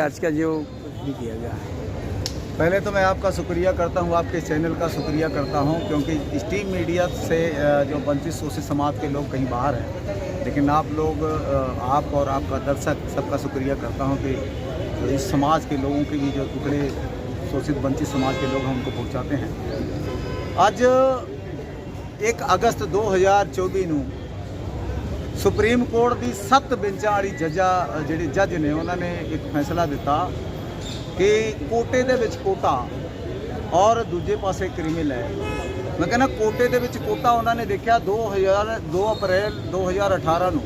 आज का जो भी किया गया पहले तो मैं आपका शुक्रिया करता हूँ, आपके चैनल का शुक्रिया करता हूँ, क्योंकि स्टीम मीडिया से जो वंचित शोषित समाज के लोग कहीं बाहर हैं, लेकिन आप लोग आप और आपका दर्शक सबका शुक्रिया करता हूँ कि इस समाज के लोगों के भी जो टुकड़े शोषित वंचित समाज के लोग हैं उनको पहुँचाते हैं। आज एक अगस्त 2024 ਨੂੰ ਸੁਪਰੀਮ ਕੋਰਟ ਦੀ 7 ਬੈਂਚਾਂ ਵਾਲੀ ਜੱਜਾ ਜਿਹੜੇ ਜੱਜ ਨੇ, ਉਹਨਾਂ ਨੇ ਇੱਕ ਫੈਸਲਾ ਦਿੱਤਾ ਕਿ ਕੋਟੇ ਦੇ ਵਿੱਚ ਕੋਟਾ ਔਰ ਦੂਜੇ ਪਾਸੇ ਕ੍ਰਿਮੀਨਲ ਹੈ। ਮੈਂ ਕਹਿੰਦਾ ਕੋਟੇ ਦੇ ਵਿੱਚ ਕੋਟਾ ਉਹਨਾਂ ਨੇ ਦੇਖਿਆ 2000 2 ਅਪ੍ਰੈਲ 2018 ਨੂੰ।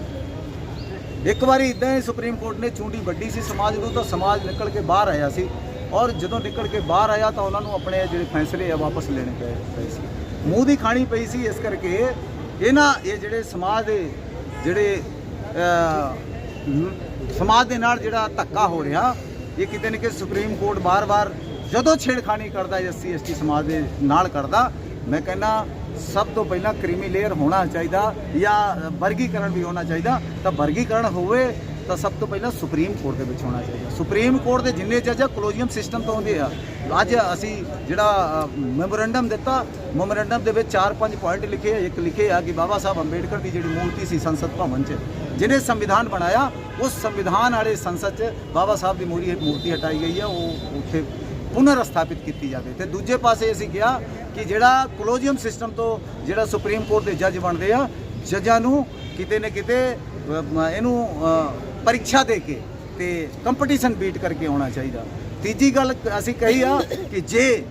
ਇੱਕ ਵਾਰੀ ਇਦਾਂ ਹੀ ਸੁਪਰੀਮ ਕੋਰਟ ਨੇ ਚੁੰਡੀ ਵੱਡੀ ਸੀ, ਸਮਾਜ ਨੂੰ ਤਾਂ ਸਮਾਜ ਨਿਕਲ ਕੇ ਬਾਹਰ ਆਇਆ ਸੀ ਔਰ ਜਦੋਂ ਨਿਕਲ ਕੇ ਬਾਹਰ ਆਇਆ ਤਾਂ ਉਹਨਾਂ ਨੂੰ ਆਪਣੇ ਜਿਹੜੇ ਫੈਸਲੇ ਆ ਵਾਪਸ ਲੈਣੇ ਪਏ ਪਏ ਸੀ। ਮੂੰਹ ਦੀ ਖਾਣੀ ਪਈ ਸੀ ਇਸ ਕਰਕੇ ਇਹਨਾਂ, ਇਹ ਜਿਹੜੇ ਸਮਾਜ ਦੇ ਜਿਹੜੇ ਸਮਾਜ ਦੇ ਨਾਲ ਜਿਹੜਾ ਧੱਕਾ ਹੋ ਰਿਹਾ, ਇਹ ਕਿਤੇ ਨਾ ਕਿਤੇ ਸੁਪਰੀਮ ਕੋਰਟ ਬਾਰ-ਬਾਰ ਜਦੋਂ ਛੇੜਖਾਨੀ ਕਰਦਾ ਐਸਸੀ ਐਸਟੀ ਸਮਾਜ ਦੇ ਨਾਲ ਕਰਦਾ, ਮੈਂ ਕਹਿੰਦਾ ਸਭ ਤੋਂ ਪਹਿਲਾਂ ਕ੍ਰੀਮੀ ਲੇਅਰ ਹੋਣਾ ਚਾਹੀਦਾ ਜਾਂ ਵਰਗੀਕਰਨ ਵੀ ਹੋਣਾ ਚਾਹੀਦਾ, ਤਾਂ ਵਰਗੀਕਰਨ ਹੋਵੇ ਤਾਂ ਸਭ ਤੋਂ ਪਹਿਲਾਂ ਸੁਪਰੀਮ ਕੋਰਟ ਦੇ ਵਿੱਚ ਹੋਣਾ ਚਾਹੀਦਾ। ਸੁਪਰੀਮ ਕੋਰਟ ਦੇ ਜਿੰਨੇ ਜੱਜ ਆ, ਕੋਲੋਜੀਅਮ ਸਿਸਟਮ ਤੋਂ ਹੁੰਦੇ ਆ। ਅੱਜ ਅਸੀਂ ਜਿਹੜਾ ਮੈਮੋਰੈਂਡਮ ਦਿੱਤਾ ਮੈਮੋਰੈਂਡਮ ਦੇ ਵਿੱਚ 4-5 ਪੁਆਇੰਟ ਲਿਖੇ ਇੱਕ ਲਿਖੇ ਆ ਕਿ ਬਾਬਾ ਸਾਹਿਬ ਅੰਬੇਡਕਰ ਦੀ ਜਿਹੜੀ ਮੂਰਤੀ ਸੀ ਸੰਸਦ ਭਵਨ 'ਚ, ਜਿਹਨੇ ਸੰਵਿਧਾਨ ਬਣਾਇਆ, ਉਸ ਸੰਵਿਧਾਨ ਵਾਲੇ ਸੰਸਦ 'ਚ ਬਾਬਾ ਸਾਹਿਬ ਦੀ ਮੂਰੀ, ਮੂਰਤੀ ਹਟਾਈ ਗਈ ਆ, ਉਹ ਉੱਥੇ ਪੁਨਰ ਸਥਾਪਿਤ ਕੀਤੀ ਜਾਵੇ। ਤੇ ਦੂਜੇ ਪਾਸੇ ਅਸੀਂ ਕਿਹਾ ਕਿ ਜਿਹੜਾ ਕੋਲੋਜੀਅਮ ਸਿਸਟਮ ਤੋਂ ਜਿਹੜਾ ਸੁਪਰੀਮ ਕੋਰਟ ਦੇ ਜੱਜ ਬਣਦੇ ਆ, ਜੱਜਾਂ ਨੂੰ ਕਿਤੇ ਨਾ ਕਿਤੇ ਇਹਨੂੰ ਪਰੀਖਿਆ ਦੇ ਕੇ ਤੇ ਕੰਪੀਟੀਸ਼ਨ ਬੀਟ ਕਰਕੇ ਆਉਣਾ ਚਾਹੀਦਾ। ਤੀਜੀ ਗੱਲ ਅਸੀਂ ਕਹੀ ਆ ਕਿ ਜੇ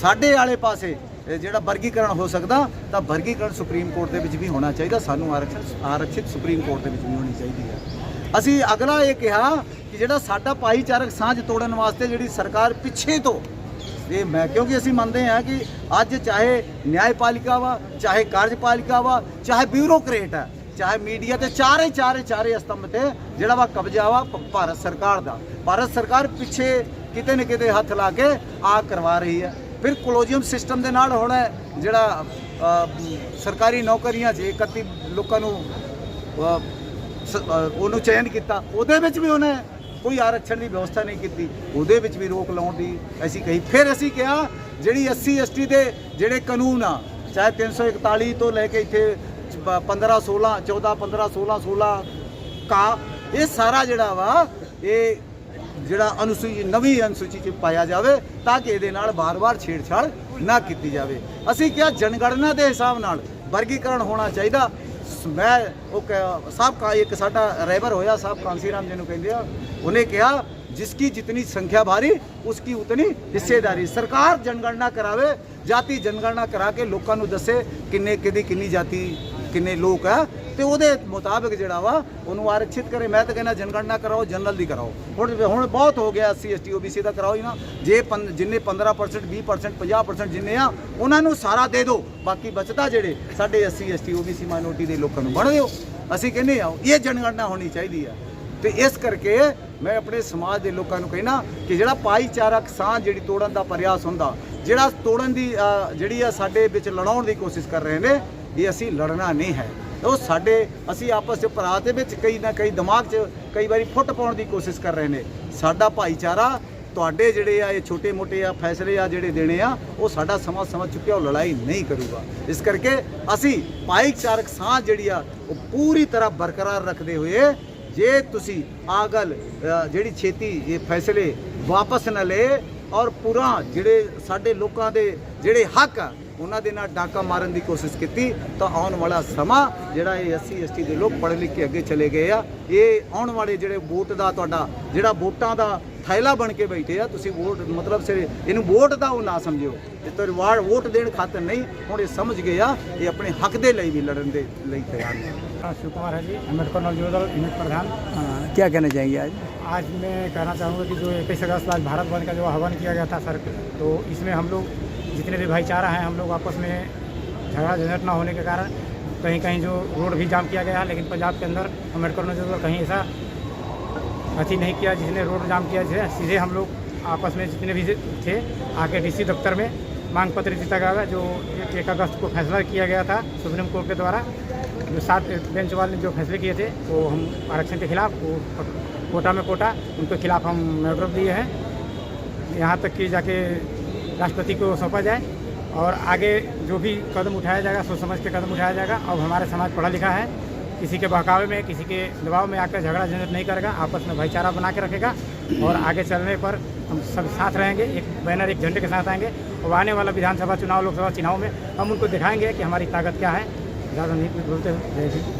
ਸਾਡੇ ਵਾਲੇ ਪਾਸੇ ਜਿਹੜਾ ਵਰਗੀਕਰਨ ਹੋ ਸਕਦਾ, ਤਾਂ ਵਰਗੀਕਰਨ ਸੁਪਰੀਮ ਕੋਰਟ ਦੇ ਵਿੱਚ ਵੀ ਹੋਣਾ ਚਾਹੀਦਾ। ਸਾਨੂੰ ਆਰਕਸ਼ਿਤ ਆਰਕਸ਼ਿਤ ਸੁਪਰੀਮ ਕੋਰਟ ਦੇ ਵਿੱਚ ਵੀ ਹੋਣੀ ਚਾਹੀਦੀ ਹੈ। ਅਸੀਂ ਅਗਲਾ ਇਹ ਕਿਹਾ ਕਿ ਜਿਹੜਾ ਸਾਡਾ ਭਾਈਚਾਰਕ ਸਾਂਝ ਤੋੜਨ ਵਾਸਤੇ ਜਿਹੜੀ ਸਰਕਾਰ ਪਿੱਛੇ ਤੋਂ, ਇਹ ਮੈਂ, ਕਿਉਂਕਿ ਅਸੀਂ ਮੰਨਦੇ ਹਾਂ ਕਿ ਅੱਜ ਚਾਹੇ ਨਿਆਂਪਾਲਿਕਾ ਵਾ, ਚਾਹੇ ਕਾਰਜਪਾਲਿਕਾ ਵਾ, ਚਾਹੇ ਬਿਊਰੋਕਰੇਟ ਹੈ ਚਾਹੇ ਮੀਡੀਆ ਤੇ ਚਾਰੇ ਚਾਰੇ ਚਾਰੇ ਅਸਤੰਭ ਤੇ ਜਿਹੜਾ ਵਾ ਕਬਜ਼ਾ ਵਾ ਭਾਰਤ ਸਰਕਾਰ ਦਾ। ਭਾਰਤ ਸਰਕਾਰ ਪਿੱਛੇ ਕਿਤੇ ਨਾ ਕਿਤੇ ਹੱਥ ਲਾ ਕੇ ਆ ਕਰਵਾ ਰਹੀ ਹੈ। ਫਿਰ ਕੋਲੋਜੀਅਮ ਸਿਸਟਮ ਦੇ ਨਾਲ ਹੁਣ ਜਿਹੜਾ ਸਰਕਾਰੀ ਨੌਕਰੀਆਂ 'ਚ 31 ਲੋਕਾਂ ਨੂੰ ਉਹਨੂੰ ਚੈਨ ਕੀਤਾ, ਉਹਦੇ ਵਿੱਚ ਵੀ ਉਹਨੇ ਕੋਈ ਆਰਕਸ਼ਣ ਦੀ ਵਿਵਸਥਾ ਨਹੀਂ ਕੀਤੀ। ਉਹਦੇ ਵਿੱਚ ਵੀ ਰੋਕ ਲਾਉਣ ਦੀ ਅਸੀਂ ਕਹੀ। ਫਿਰ ਅਸੀਂ ਕਿਹਾ, ਜਿਹੜੀ 80 ਐਸਟੀ ਦੇ ਜਿਹੜੇ ਕਾਨੂੰਨ ਆ, ਚਾਹੇ 341 ਤੋਂ ਲੈ ਕੇ ਇੱਥੇ 15 16 14 15 16 16 ਕਾ, ਇਹ ਸਾਰਾ ਜਿਹੜਾ ਵਾ, ਇਹ ਜਿਹੜਾ ਅਨੁਸੂਚੀ, ਨਵੀਂ ਅਨੁਸੂਚੀ ਚ ਪਾਇਆ ਜਾਵੇ ਤਾਂ ਕਿ ਇਹਦੇ ਨਾਲ ਬਾਰ-ਬਾਰ ਛੇੜਛਾੜ ਨਾ ਕੀਤੀ ਜਾਵੇ। ਅਸੀਂ ਕਿਹਾ ਜਨਗਣਨਾ ਦੇ ਹਿਸਾਬ ਨਾਲ ਵਰਗੀਕਰਨ ਹੋਣਾ ਚਾਹੀਦਾ। ਮੈਂ ਉਹ ਸਾਬਕਾ ਇੱਕ ਸਾਡਾ ਰਹਿਬਰ ਹੋਇਆ ਸਾਹਿਬ ਕਾਂਸੀ ਰਾਮ ਜੀ ਨੂੰ ਕਹਿੰਦੇ ਆ, ਉਹਨੇ ਕਿਹਾ ਜਿਸ जिसकी जितनी संख्या भारी उसकी ਉਤਨੀ ਹਿੱਸੇਦਾਰੀ। ਸਰਕਾਰ ਜਨਗਣਨਾ ਕਰਾਵੇ, ਜਾਤੀ ਜਨਗਣਨਾ ਕਰਾ ਕੇ ਲੋਕਾਂ ਨੂੰ ਦੱਸੇ ਕਿੰਨੇ, ਕਿਹਦੀ ਕਿੰਨੀ ਜਾਤੀ ਕਿੰਨੇ ਲੋਕ ਆ ਤੇ ਉਹਦੇ ਮੁਤਾਬਕ ਜਿਹੜਾ ਵਾ ਉਹਨੂੰ ਆਰਕਸ਼ਿਤ ਕਰੇ। ਮੈਂ ਤਾਂ ਕਹਿੰਦਾ ਜਨਗਣਨਾ ਕਰਾਓ, ਜਨਰਲ ਦੀ ਕਰਾਓ। ਹੁਣ ਹੁਣ ਬਹੁਤ ਹੋ ਗਿਆ 80 ਐਸਟੀ ਓਬੀਸੀ ਦਾ, ਕਰਾਓ ਹੀ ਨਾ। ਜੇ ਪੰ- ਜਿੰਨੇ 15% 20% 50% ਜਿੰਨੇ ਆ, ਉਹਨਾਂ ਨੂੰ ਸਾਰਾ ਦੇ ਦਿਓ। ਬਾਕੀ ਬਚਦਾ ਜਿਹੜੇ ਸਾਡੇ 80 ਐਸਟੀ ਓਬੀਸੀ ਮਾਈਨੋਰਟੀ ਦੇ ਲੋਕਾਂ ਨੂੰ। ਬਣ ਦਿਓ ਅਸੀਂ ਕਹਿੰਦੇ ਆ, ਇਹ ਜਨਗਣਨਾ ਹੋਣੀ ਚਾਹੀਦੀ ਆ। ਤੇ ਇਸ ਕਰਕੇ ਮੈਂ ਆਪਣੇ ਸਮਾਜ ਦੇ ਲੋਕਾਂ ਨੂੰ ਕਹਿਣਾ ਕਿ ਜਿਹੜਾ ਭਾਈਚਾਰਕ ਸਾਂਝ ਜਿਹੜੀ ਤੋੜਨ ਦਾ ਪ੍ਰਯਾਸ ਹੁੰਦਾ, ਜਿਹੜਾ ਤੋੜਨ ਦੀ ਜਿਹੜੀ ਆ ਸਾਡੇ ਵਿੱਚ ਲੜਾਉਣ ਦੀ ਕੋਸ਼ਿਸ਼ ਕਰ ਰਹੇ ਨੇ ਇਹ ਅਸੀਂ ਲੜਨਾ ਨਹੀਂ ਹੈ। ਉਹ ਸਾਡੇ, ਅਸੀਂ ਆਪਸ ਵਿੱਚ ਭਰਾ ਦੇ ਵਿੱਚ ਕਈ ਨਾ ਕਈ ਦਿਮਾਗ 'ਚ ਕਈ ਵਾਰੀ ਫੁੱਟ ਪਾਉਣ ਦੀ ਕੋਸ਼ਿਸ਼ ਕਰ ਰਹੇ ਨੇ। ਸਾਡਾ ਭਾਈਚਾਰਾ, ਤੁਹਾਡੇ ਜਿਹੜੇ ਆ, ਇਹ ਛੋਟੇ ਮੋਟੇ ਆ, ਫੈਸਲੇ ਆ ਜਿਹੜੇ ਦੇਣੇ ਆ, ਉਹ ਸਾਡਾ ਸਮਾਂ ਸਮਝ ਚੁੱਕਿਆ, ਉਹ ਲੜਾਈ ਨਹੀਂ ਕਰੂਗਾ। ਇਸ ਕਰਕੇ ਅਸੀਂ ਭਾਈਚਾਰਕ ਸਾਂਝ ਜਿਹੜੀ ਆ, ਉਹ ਪੂਰੀ ਤਰ੍ਹਾਂ ਬਰਕਰਾਰ ਰੱਖਦੇ ਹੋਏ, ਜੇ ਤੁਸੀਂ ਆਗਲ ਜਿਹੜੀ ਛੇਤੀ ਇਹ ਫੈਸਲੇ ਵਾਪਸ ਨਾ ਲਏ ਔਰ ਪੂਰਾ ਜਿਹੜੇ ਸਾਡੇ ਲੋਕਾਂ ਦੇ ਜਿਹੜੇ ਹੱਕ ਆ ਉਹਨਾਂ ਦੇ ਨਾਲ ਡਾਕਾ ਮਾਰਨ ਦੀ ਕੋਸ਼ਿਸ਼ ਕੀਤੀ ਤਾਂ ਆਉਣ ਵਾਲਾ ਸਮਾਂ ਜਿਹੜਾ ਇਹ 80 ਐਸਟੀ ਦੇ ਲੋਕ ਪੜ੍ਹ ਲਿਖ ਕੇ ਅੱਗੇ ਚਲੇ ਗਏ ਆ ਇਹ ਆਉਣ ਵਾਲੇ ਜਿਹੜੇ ਵੋਟ ਦਾ ਤੁਹਾਡਾ ਜਿਹੜਾ ਵੋਟਾਂ ਦਾ ਥੈਲਾ ਬਣ ਕੇ ਬੈਠੇ ਆ ਤੁਸੀਂ ਵੋਟ ਮਤਲਬ ਸਿਰ ਇਹਨੂੰ ਵੋਟ ਦਾ ਉਹ ਨਾ ਸਮਝਿਓ ਇਹ ਤਾਂ ਰਿਵਾਰਡ ਵੋਟ ਦੇਣ ਖਾਤਰ ਨਹੀਂ ਹੁਣ ਇਹ ਸਮਝ ਗਏ ਆ ਇਹ ਆਪਣੇ ਹੱਕ ਦੇ ਲਈ ਵੀ ਲੜਨ ਦੇ ਲਈ ਤਿਆਰ ਨੇ हाँ, शिव कुमार है जी अम्बेडकर नवयुवदल यूनिट प्रधान हाँ, क्या कहना चाहेंगे आज आज मैं कहना चाहूँगा कि जो इक्कीस अगस्त आज भारत बंद का जो आह्वान किया गया था सर तो इसमें हम लोग जितने भी भाईचारा हैं, हम लोग आपस में झगड़ा झंझट ना होने के कारण कहीं कहीं जो रोड भी जाम किया गया है, लेकिन पंजाब के अंदर, अंबेडकर नवयुवदल कहीं ऐसा अति नहीं किया जिसने रोड जाम किया जिसे, सीधे हम लोग आपस में जितने भी थे आके डीसी दफ्तर में मांग पत्र जीता गया जो एक अगस्त को फैसला किया गया था सुप्रीम कोर्ट के द्वारा, जो सात बेंच वाले जो फैसले किए थे, वो हम आरक्षण के खिलाफ, वो कोटा में कोटा, उनके खिलाफ हम ऑर्डर दिए हैं। यहाँ तक कि जाके राष्ट्रपति को सौंपा जाए और आगे जो भी कदम उठाया जाएगा सोच समझ के कदम उठाया जाएगा, अब हमारे समाज पढ़ा लिखा है। किसी के बहकावे में, किसी के दबाव में आकर झगड़ा झंझट नहीं करेगा, आपस में भाईचारा बना के रखेगा और आगे चलने पर हम सब साथ रहेंगे, एक बैनर, एक झंडे के साथ आएँगे और आने वाला विधानसभा चुनाव, लोकसभा चुनाव में हम उनको दिखाएँगे कि हमारी ताकत क्या है। ज़्यादा नहीं बोलते हिंद।